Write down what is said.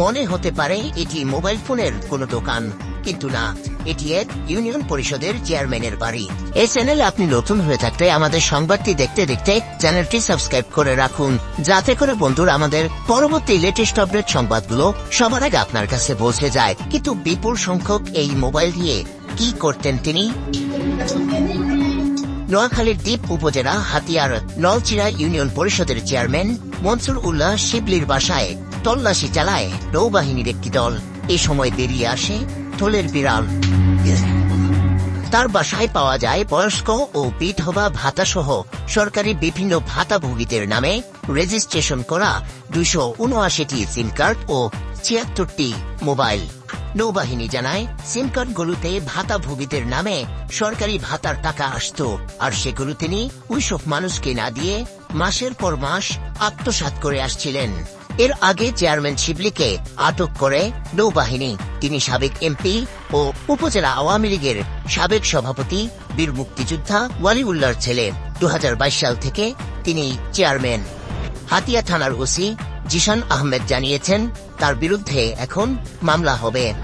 মনে হতে পারে এটি মোবাইল ফোনের কোনো দোকান, কিন্তু না। এটি এক ইউনিয়ন পরিষদের চেয়ারম্যানের বাড়ি। এই চ্যানেল আপনি নতুন হয়ে থাকলে আমাদের সংবাদটি দেখতে দেখতে চ্যানেলটি সাবস্ক্রাইব করে রাখুন, যাতে করে বন্ধুরা আমাদের পরবর্তী লেটেস্ট আপডেট সংবাদগুলো সবার আগে আপনার কাছে পৌঁছে যায়। কিন্তু বিপুল সংখ্যক এই মোবাইল দিয়ে কি করতেন তিনি? নোয়াখালীর দ্বীপ উপজেলা হাতিয়ার, নলচিরা ইউনিয়ন পরিষদের চেয়ারম্যান মনসুর উল্লাহ শিবলির বাসায় তল্লাশি চালায় নৌবাহিনীর একটি দল। এ সময় বেরিয়ে আসে থলের বিড়াল। তার বাসায় পাওয়া যায় বয়স্ক ও বিধবা ভাতা সহ সরকারি বিভিন্ন ভাতাভোগীদের নামে রেজিস্ট্রেশন করা দুইশো উনআশিটি সিম কার্ড ও ছিয়াত্তরটি মোবাইল। নৌবাহিনী জানায়, সিম কার্ডগুলোতে ভাতাভোগীদের নামে সরকারি ভাতার টাকা আসতো আর সেগুলো তিনি ওইসব মানুষকে না দিয়ে মাসের পর মাস আত্মসাৎ করে আসছিলেন। এর আগে চেয়ারম্যান শিবলিকে আটক করে নৌবাহিনী, তিনি সাবেক এমপি ও উপজেলা আওয়ামী লীগের সাবেক সভাপতি, বীর মুক্তিযোদ্ধা ওয়ালিউল্লাহর ছেলে। দু হাজার বাইশ সাল থেকে তিনি চেয়ারম্যান। হাতিয়া থানার ওসি জিশান আহমেদ জানিয়েছেন, তার বিরুদ্ধে এখন মামলা হবে।